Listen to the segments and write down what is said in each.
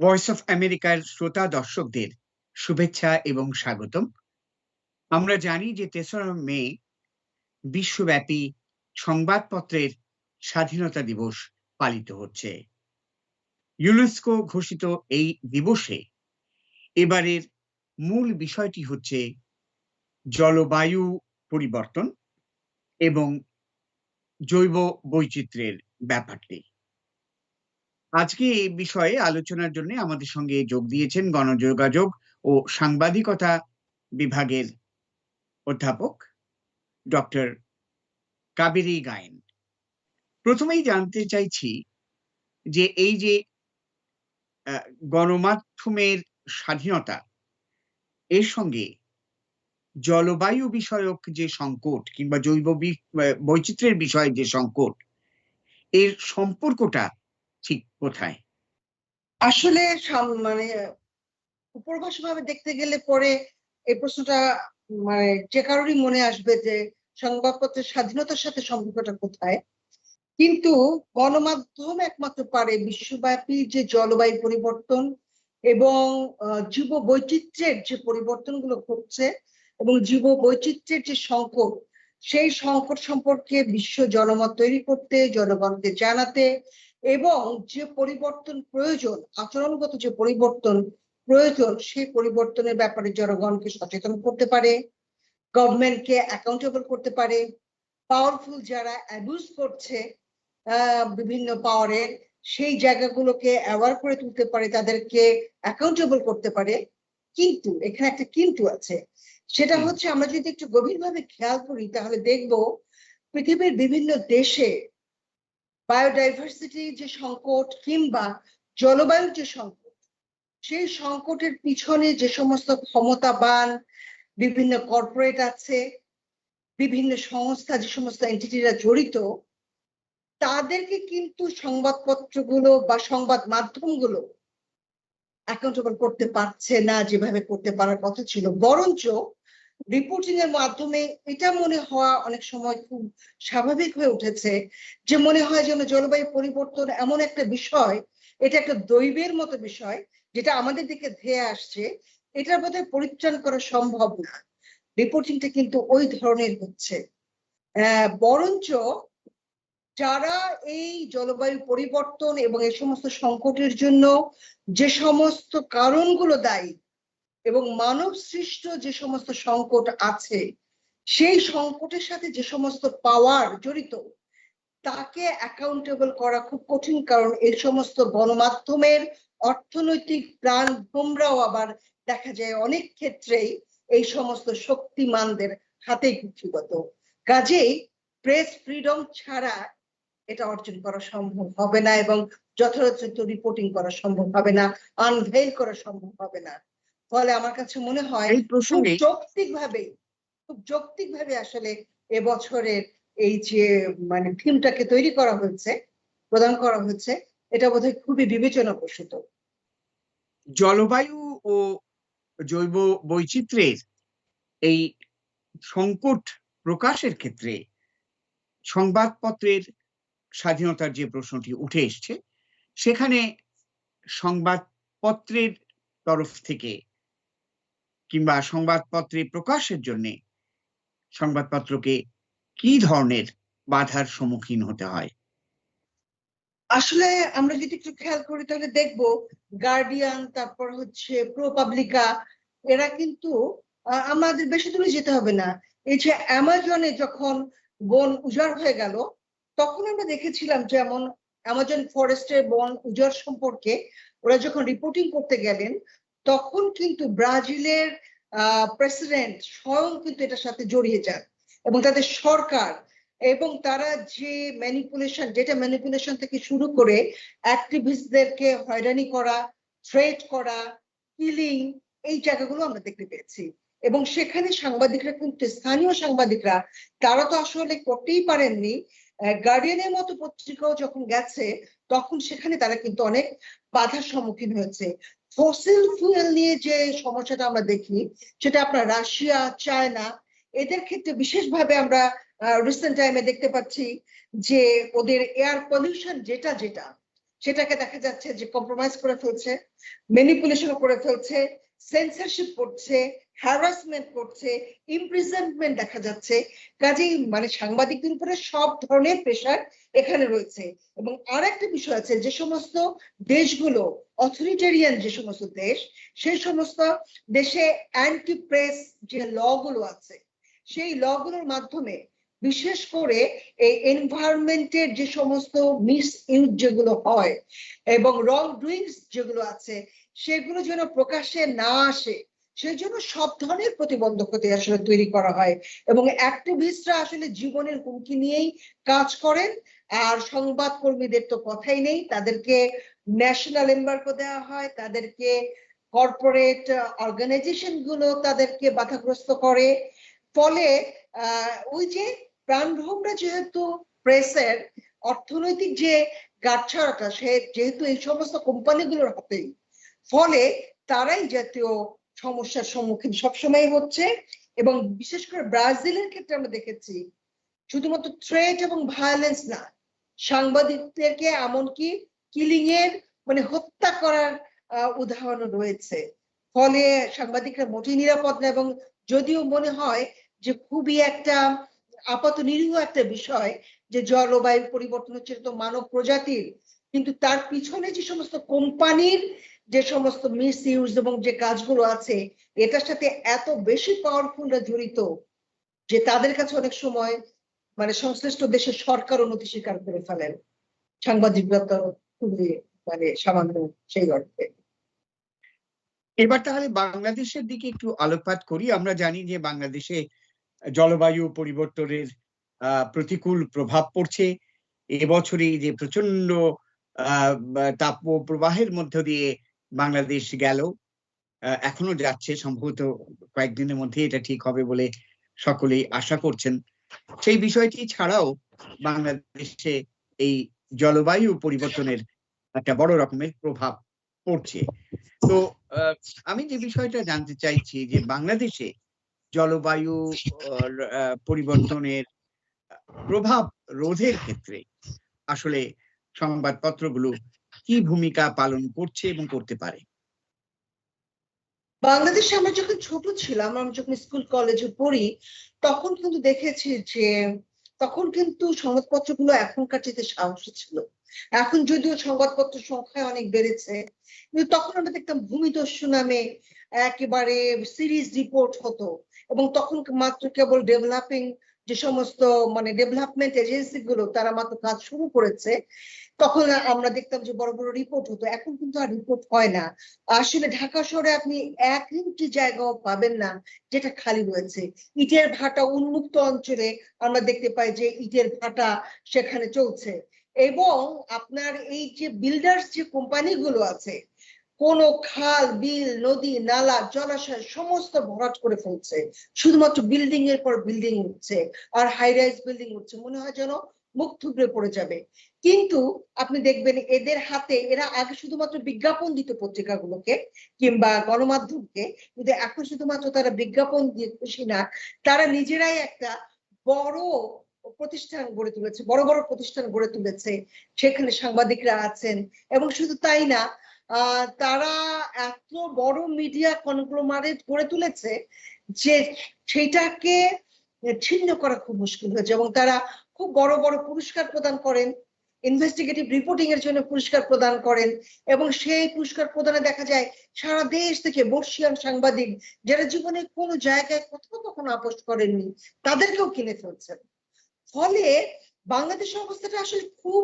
Voice of আমেরিকার শ্রোতা দর্শকদের শুভেচ্ছা এবং স্বাগতম। আমরা জানি যে তেসরা মে বিশ্বব্যাপী সংবাদপত্রের স্বাধীনতা দিবস পালিত হচ্ছে। ইউনেস্কো ঘোষিত এই দিবসে এবারের মূল বিষয়টি হচ্ছে জলবায়ু পরিবর্তন এবং জৈব বৈচিত্র্যের ব্যাপারটি। আজকে এই বিষয়ে আলোচনার জন্য আমাদের সঙ্গে যোগ দিয়েছেন গণযোগাযোগ ও সাংবাদিকতা বিভাগের অধ্যাপক ডক্টর কাবেরী গায়েন। প্রথমেই জানতে চাইছি যে এই যে গণমাধ্যমের স্বাধীনতা, এর সঙ্গে জলবায়ু বিষয়ক যে সংকট কিংবা জৈব বৈচিত্র্যের বিষয়ে যে সংকট, এর সম্পর্কটা ঠিক, কোথায়? আসলে মানে উপরভাষ ভাবে দেখতে গেলে পরে এই প্রশ্নটা মানে যে কারোরই মনে আসবে যে সংবাদপত্রের স্বাধীনতার সাথে সম্পর্কটা কোথায়, কিন্তু গণমাধ্যম একমাত্র পারে বিশ্বব্যাপী যে জলবায়ু পরিবর্তন এবং জীব বৈচিত্র্যের যে পরিবর্তনগুলো ঘটছে এবং জীব বৈচিত্র্যের যে সংকট, সেই সংকট সম্পর্কে বিশ্ব জনমত তৈরি করতে, জনগণকে জানাতে এবং যে পরিবর্তন প্রয়োজন আচরণগত যে পরিবর্তন প্রয়োজন সেই পরিবর্তনের ব্যাপারে জনগণকে সচেতন করতে পারে গভর্নমেন্টকে অ্যাকাউন্টেবল করতে পারে পাওয়ারফুল যারা অ্যাবিউজ করছে বিভিন্ন পাওয়ারের সেই জায়গাগুলোকে অ্যাওয়ার করে তুলতে পারে তাদেরকে অ্যাকাউন্টেবল করতে পারে। কিন্তু এখানে একটা কিন্তু আছে। সেটা হচ্ছে আমরা যদি একটু গভীরভাবে খেয়াল করি তাহলে দেখব পৃথিবীর বিভিন্ন দেশে বায়োডাইভার্সিটি যে সংকট কিংবা জলবায়ুর যে সংকট, সেই সংকটের পিছনে যে সমস্ত ক্ষমতাবান বিভিন্ন কর্পোরেট আছে, বিভিন্ন সংস্থা, যে সমস্ত এন্টিটিরা জড়িত, তাদেরকে কিন্তু সংবাদপত্রগুলো বা সংবাদ মাধ্যমগুলো অ্যাকাউন্টেবল করতে পারছে না, যেভাবে করতে পারার কথা ছিল। বরঞ্চ রিপোর্টিং এর মাধ্যমে এটা মনে হওয়া অনেক সময় খুব স্বাভাবিক হয়ে উঠেছে যে মনে হয় যেন জলবায়ু পরিবর্তন এমন একটা বিষয়, এটা একটা দৈবের মতো বিষয় যেটা আমাদের দিকে ধেয়ে আসছে, এটার বোধহয় পরিত্রাণ করা সম্ভব না। রিপোর্টিংটা কিন্তু ওই ধরনের হচ্ছে। বরঞ্চ যারা এই জলবায়ু পরিবর্তন এবং এই সমস্ত সংকটের জন্য যে সমস্ত কারণগুলো দায়ী এবং মানব সৃষ্ট যে সমস্ত সংকট আছে, সেই সংকটের সাথে যে সমস্ত পাওয়ার জড়িত, তাকে অ্যাকাউন্টেবল করা খুব কঠিন কারণ এই সমস্ত গণমাধ্যমের অর্থনৈতিক প্রাণ তোমরাও আবার দেখা যায় অনেক ক্ষেত্রেই এই সমস্ত শক্তিমানদের হাতে গুছিগত কাজেই প্রেস ফ্রিডম ছাড়া এটা অর্জন করা সম্ভব হবে না এবং যথাযথ রিপোর্টিং করা সম্ভব হবে না আনভেল করা সম্ভব হবে না। ফলে আমার কাছে মনে হয় যৌক্তিক ভাবে খুব যৌক্তিক ভাবে আসলে এবছরের এই যে মানে থিমটাকে তৈরি করা হয়েছে প্রদান করা হয়েছে এটা বোধহয় খুবই বিবেচনা প্রসূত জলবায়ু ও জৈব বৈচিত্র্যের এই সংকট প্রকাশের ক্ষেত্রে সংবাদপত্রের স্বাধীনতার যে প্রশ্নটি উঠে এসছে সেখানে সংবাদপত্রের তরফ থেকে কিংবা সংবাদপত্রে প্রকাশের জন্য সংবাদপত্রকে কি ধরনের বাধার সম্মুখীন হতে হয়? আসলে আমরা যদি একটু খেয়াল করি তাহলে দেখব গার্ডিয়ান তারপর হচ্ছে প্রো পাবলিকা এরা কিন্তু আমাদের বেশি দূরে যেতে হবে না। এই যে অ্যামাজনে যখন বন উজাড় হয়ে গেল, তখন আমরা দেখেছিলাম যেমন অ্যামাজন ফরেস্টের বন উজাড় সম্পর্কে ওরা যখন রিপোর্টিং করতে গেলেন, তখন কিন্তু ব্রাজিলের প্রেসিডেন্ট স্বয়ং কিন্তু এটার সাথে জড়িয়ে যান এবং তাদের সরকার এবং তারা যে ম্যানিপুলেশন যেটা ম্যানিপুলেশন থেকে শুরু করে অ্যাক্টিভিস্টদেরকে হয়রানি করা থ্রেট করা কিলিং এই জায়গাগুলো আমরা দেখতে পেয়েছি। এবং সেখানে সাংবাদিকরা কিন্তু, স্থানীয় সাংবাদিকরা, তারা তো আসলে করতেই পারেননি গার্ডিয়ানের মতো পত্রিকাও যখন গেছে, তখন সেখানে তারা কিন্তু অনেক বাধার সম্মুখীন হয়েছে। ফসিল ফুয়েল নিয়ে যে সমস্যাটা আমরা দেখি, সেটা আপনার রাশিয়া চায়না এদের ক্ষেত্রে বিশেষভাবে আমরা রিসেন্ট টাইমে দেখতে পাচ্ছি যে ওদের এয়ার পলিউশন যেটা যেটা, সেটাকে দেখা যাচ্ছে যে কম্প্রোমাইজ করে ফেলছে ম্যানিপুলেশন করে ফেলছে সেন্সারশিপ করছে হ্যারাসমেন্ট করছে ইমপ্রিজনমেন্ট দেখা যাচ্ছে। কাজেই মানে সাংবাদিকদের উপরে সব ধরনের প্রেশার এখানে রয়েছে। এবং আর একটা বিষয় আছে, যে সমস্ত দেশগুলো অথরিটেরিয়ান যে সমস্ত দেশ, সেই সমস্ত দেশে অ্যান্টি প্রেস যে ল গুলো আছে, সেই ল গুলোর মাধ্যমে বিশেষ করে এই এনভায়রনমেন্টের যে সমস্ত মিস ইউজ যেগুলো হয়, এবং রং ডুইংস যেগুলো আছে, সেগুলো যেন প্রকাশ্যে না আসে সেই জন্য সব ধরনের প্রতিবন্ধকতা আসলে তৈরি করা হয় এবং অ্যাক্টিভিস্টরা আসলে জীবনের হুমকি নিয়েই কাজ করেন। আর সংবাদ কর্মীদের তো কথাই নেই। তাদেরকে ন্যাশনাল এম্বার্গো দেওয়া হয়, তাদেরকে কর্পোরেট অর্গানাইজেশনগুলো তাদেরকে বাধাগ্রস্ত করে। ফলে ওই যে প্রাণভোমরা যেহেতু প্রেসের অর্থনৈতিক যে গাঁটছড়াটা, সে যেহেতু এই সমস্ত কোম্পানিগুলোর হাতেই, ফলে তারাই জাতীয় সমস্যার সম্মুখীন সবসময় হচ্ছে এবং বিশেষ করে ব্রাজিলের ক্ষেত্রে আমরা দেখেছি শুধুমাত্র থ্রেট এবং ভায়োলেন্স না, সাংবাদিকদেরকে এমনকি কিলিং এর মানে হত্যা করার উদাহরণ রয়েছে। ফলে সাংবাদিকরা মোটেই নিরাপদ না এবং যদিও মনে হয় যে খুবই একটা আপাত নিরীহ একটা বিষয় যে জলবায়ু পরিবর্তন হচ্ছে তো মানব প্রজাতির। কিন্তু তার পিছনে যে সমস্ত কোম্পানির যে সমস্ত মিস ইউজ এবং যে কাজগুলো আছে, এটার সাথে এত বেশি পাওয়ারফুলরা জড়িত যে তাদের কাছে অনেক সময় মানে সংশ্লিষ্ট দেশের সরকারও নথি স্বীকার করে ফেলেন। সাংবাদিকরা তো খুবই মানে সামান্য সেই অর্থে। এবার তাহলে বাংলাদেশের দিকে একটু আলোকপাত করি। আমরা জানি যে বাংলাদেশে জলবায়ু পরিবর্তনের প্রতিকূল প্রভাব পড়ছে। এবছরই যে প্রচণ্ড তাপ প্রবাহের মধ্য দিয়ে বাংলাদেশ গেল। এখনও যাচ্ছে, সম্ভবত কয়েকদিনের মধ্যে এটা ঠিক হবে বলে সকলেই আশা করছেন। সেই বিষয়টি ছাড়াও বাংলাদেশে এই জলবায়ু পরিবর্তনের একটা বড় রকমের প্রভাব পড়ছে। তো আমি যে বিষয়টা জানতে চাইছি যে বাংলাদেশে জলবায়ু পরিবর্তনের প্রভাব রোধের ক্ষেত্রে আসলে সংবাদপত্রগুলো কি ভূমিকা পালন করছে এবং করতে পারে? বাংলাদেশে আমরা যখন ছোট ছিলাম, আমরা যখন স্কুল, কলেজে পড়ি, তখন কিন্তু দেখেছি যে, তখন কিন্তু সংবাদপত্রগুলো এখনকার চেয়ে সাহসী ছিল। এখন যদিও সংবাদপত্র সংখ্যা অনেক বেড়েছে, কিন্তু তখন আমরা দেখতাম ভূমিদস্যু নামে একেবারে সিরিজ রিপোর্ট হতো এবং তখন মাত্র কেবল ডেভেলপিং যে সমস্ত মানে ডেভেলপমেন্ট এজেন্সি গুলো তারা মাত্র কাজ শুরু করেছে। তখন আমরা দেখতাম যে বড় বড় রিপোর্ট হতো। এখন কিন্তু আর রিপোর্ট হয় না। আসলে ঢাকা শহরে আপনি এক ইঞ্চি জায়গাও পাবেন না যেটা খালি রয়েছে। ইটের ভাটা উন্মুক্ত অঞ্চলে আমরা দেখতে পাই যে ইটের ভাটা সেখানে চলছে। এবং আপনার এই যে বিল্ডার্স যে কোম্পানিগুলো আছে, কোন খাল, বিল, নদী, নালা, জলাশয় সমস্ত ভরাট করে ফেলছে। শুধুমাত্র বিল্ডিং এর পর বিল্ডিং উঠছে আর হাই রাইজ বিল্ডিং উঠছে মনে হয় যেন মুখ থুবড়ে পড়ে যাবে। কিন্তু আপনি দেখবেন এদের হাতে, এরা আগে শুধুমাত্র বিজ্ঞাপন দিত পত্রিকাগুলোকে কিংবা গণমাধ্যমকে, কিন্তু এখন শুধুমাত্র তারা বিজ্ঞাপন দিয়ে খুশি না। তারা নিজেরাই একটা বড় প্রতিষ্ঠান গড়ে তুলেছে, বড় বড় প্রতিষ্ঠান গড়ে তুলেছে। সেখানে সাংবাদিকরা আছেন এবং শুধু তাই না তারা এত বড় মিডিয়া কনগ্লোমারেট গড়ে তুলেছে যে সেটাকে ছিন্ন করা খুব মুশকিল হয়েছে এবং তারা খুব বড় বড় পুরস্কার প্রদান করেন ইনভেস্টিগেটিভ রিপোর্টিং এর জন্য পুরস্কার প্রদান করেন এবং সেই পুরস্কার প্রদানে দেখা যায় সারা দেশ থেকে বর্ষিয়ান সাংবাদিক যারা জীবনে কোনো জায়গায় কোথাও কখনো আপোষ করেননি, তাদেরকেও কিনে ফেলছেন। ফলে বাংলাদেশের অবস্থাটা আসলে খুব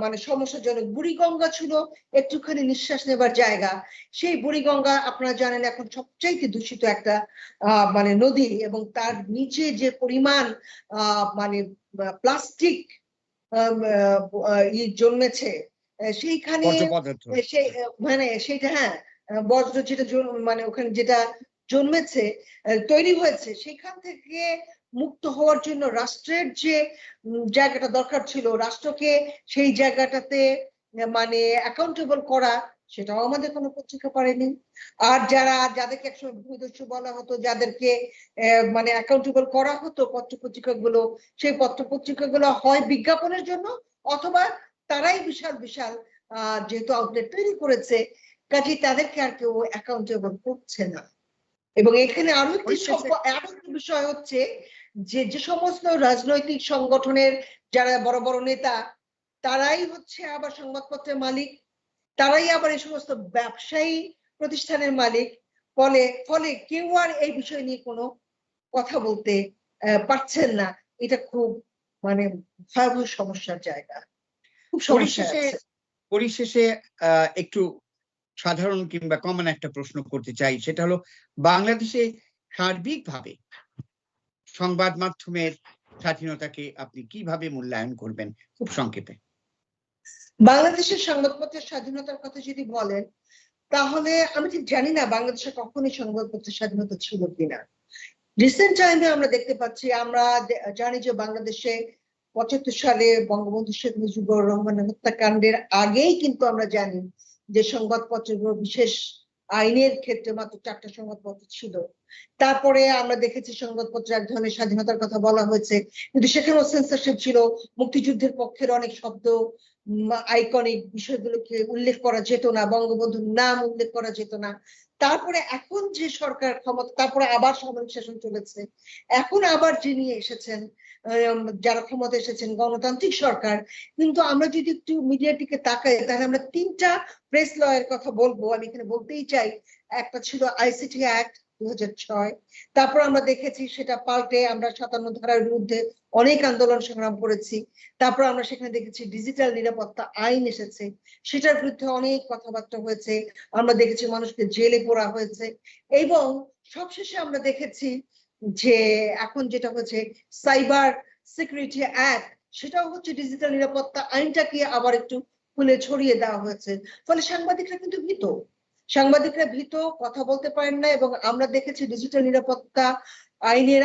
মানে সমস্যাজনক। বুড়িগঙ্গা ছিল একটুখানি নিঃশ্বাস নেবার জায়গা। সেই বুড়িগঙ্গা আপনারা জানেন এখন সবচাইতে দূষিত একটা আহ মানে নদী এবং তার নিচে যে পরিমাণ মানে প্লাস্টিক জন্মেছে সেইখানে সেই মানে সেটা হ্যাঁ বজ্র যেটা মানে ওখানে যেটা জন্মেছে তৈরি হয়েছে সেখান থেকে মুক্ত হওয়ার জন্য রাষ্ট্রের যে জায়গাটা দরকার ছিল, রাষ্ট্রকে সেই জায়গাটাতে মানে অ্যাকাউন্টেবল করা, সেটাও আমাদের কোনো পত্রিকা পারেনি আর যারা, যাদেরকে একসময় ভূমিদস্যু বলা হতো, যাদেরকে মানে অ্যাকাউন্টেবল করা হতো পত্র পত্রিকাগুলো সেই পত্র পত্রিকাগুলো হয় বিজ্ঞাপনের জন্য, অথবা তারাই বিশাল বিশাল যেহেতু আউটলেট তৈরি করেছে কাজে তাদেরকে আর কেউ অ্যাকাউন্টেবল করছে না। এবং এখানে আরও একটি আরও বিষয় হচ্ছে যে যে সমস্ত রাজনৈতিক সংগঠনের যারা বড় বড় নেতা তারাই হচ্ছে আবার সংবাদপত্রের মালিক। তারাই আবার এই সমস্ত ব্যবসায়ী প্রতিষ্ঠানের মালিক। ফলে ফলে কেউ আর এই বিষয় নিয়ে কোনো কথা বলতে পারছেন না। এটা খুব মানে ভয়াবহ সমস্যার জায়গা। খুব সমস্যা পরিশেষে আহ, একটু সাধারণ কিংবা কমন একটা প্রশ্ন করতে চাই, সেটা হলো বাংলাদেশে সার্বিকভাবে সংবাদ মাধ্যমের স্বাধীনতাকে আপনি কীভাবে মূল্যায়ন করবেন? খুব সংক্ষেপে। বাংলাদেশের সংবাদপত্রের স্বাধীনতার কথা যদি বলেন, তাহলে আমি ঠিক জানি না বাংলাদেশে কখনই সংবাদপত্রের স্বাধীনতা ছিল কিনা। রিসেন্ট টাইমে আমরা দেখতে পাচ্ছি, আমরা জানি যে বাংলাদেশে পঁচাত্তর সালে বঙ্গবন্ধু শেখ মুজিবুর রহমানের হত্যাকাণ্ডের আগেই কিন্তু আমরা জানি যে সংবাদপত্রগুলো বিশেষ আইনের ক্ষেত্রে মাত্র চারটা সংবাদপত্র ছিল। তারপরে আমরা দেখেছি সংবাদপত্রে এক ধরনের স্বাধীনতার কথা বলা হয়েছে। কিন্তু সেখানেও সেন্সারশিপ ছিল। মুক্তিযুদ্ধের পক্ষের অনেক শব্দ আইকনিক বিষয়গুলোকে উল্লেখ করা যেত না, বঙ্গবন্ধুর নাম উল্লেখ করা যেত না। তারপরে এখন যে সরকার ক্ষমতা, তারপরে আবার সামরিক শাসন চলেছে। এখন আবার যিনি এসেছেন যারা ক্ষমতা এসেছেন, গণতান্ত্রিক সরকার, কিন্তু আমরা যদি একটু মিডিয়ার দিকে তাকাই, তাহলে আমরা তিনটা প্রেস লয়ের কথা বলব। আমি এখানে বলতেই চাই, একটা ছিল আইসিটি অ্যাক্ট তারপর আমরা দেখেছি সেটা পাল্টে আমরা সাতান্ন ধারার বিরুদ্ধে অনেক আন্দোলন সংগ্রাম করেছি। তারপর আমরা সেখানে দেখেছি ডিজিটাল নিরাপত্তা আইন এসেছে। সেটার বিরুদ্ধে অনেক কথাবার্তা হয়েছে। আমরা দেখেছি মানুষকে জেলে পোড়া হয়েছে। এবং সবশেষে আমরা দেখেছি যে এখন যেটা হচ্ছে সাইবার সিকিউরিটি অ্যাক্ট, সেটাও হচ্ছে ডিজিটাল নিরাপত্তা আইনটাকে আবার একটু খুলে ছড়িয়ে দেওয়া হয়েছে। ফলে সাংবাদিকরা কিন্তু ভীত। সাংবাদিকরা ভীত, কথা বলতে পারেন না, এবং আমরা দেখেছি ডিজিটাল নিরাপত্তা আইনের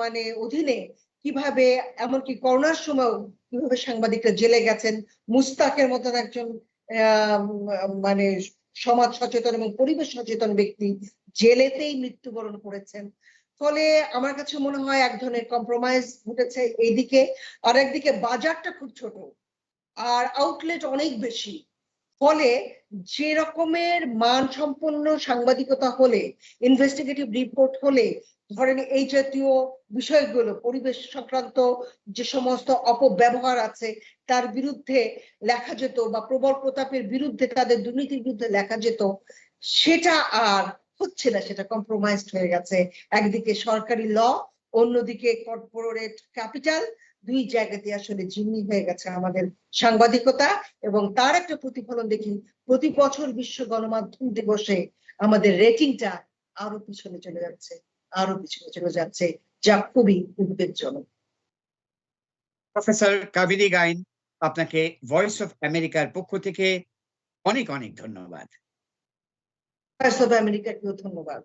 মানে অধীনে কীভাবে, এমনকি করোনার সময় কীভাবে সাংবাদিকরা জেলে গেছেন। মুস্তাকের মতন একজন মানে সমাজ সচেতন এবং পরিবেশ সচেতন ব্যক্তি জেলেতেই মৃত্যুবরণ করেছেন। ফলে আমার কাছে মনে হয় এক ধরনের কম্প্রোমাইজ ঘটেছে এইদিকে। আর একদিকে বাজারটা খুব ছোট, আর আউটলেট অনেক বেশি। ফলে যে রকমের মানসম্পন্ন সাংবাদিকতা হলে ইনভেস্টিগেটিভ রিপোর্ট হলে, ধরেন এই জাতীয় বিষয়গুলো, পরিবেশ সংক্রান্ত যে সমস্ত অপব্যবহার আছে, তার বিরুদ্ধে লেখা যেত বা প্রবল প্রতাপের বিরুদ্ধে, তাদের দুর্নীতির বিরুদ্ধে লেখা যেত, সেটা আর হচ্ছে না, সেটা কম্প্রোমাইজড হয়ে গেছে। একদিকে সরকারি ল অন্যদিকে কর্পোরেট ক্যাপিটাল দুই জায়গাতে আসলে জিম্মি হয়ে গেছে আমাদের সাংবাদিকতা এবং তার একটা প্রতিফলন দেখি প্রতি বছর বিশ্ব গণমাধ্যম দিবসে আমাদের রেটিংটা আরও পিছনে চলে যাচ্ছে আরও পিছনে চলে যাচ্ছে যা খুবই উদ্বেগজনক। প্রফেসর কাবেরী গাইন আপনাকে ভয়েস অফ আমেরিকার পক্ষ থেকে অনেক অনেক ধন্যবাদ। ভয়েস অফ আমেরিকাকেও ধন্যবাদ।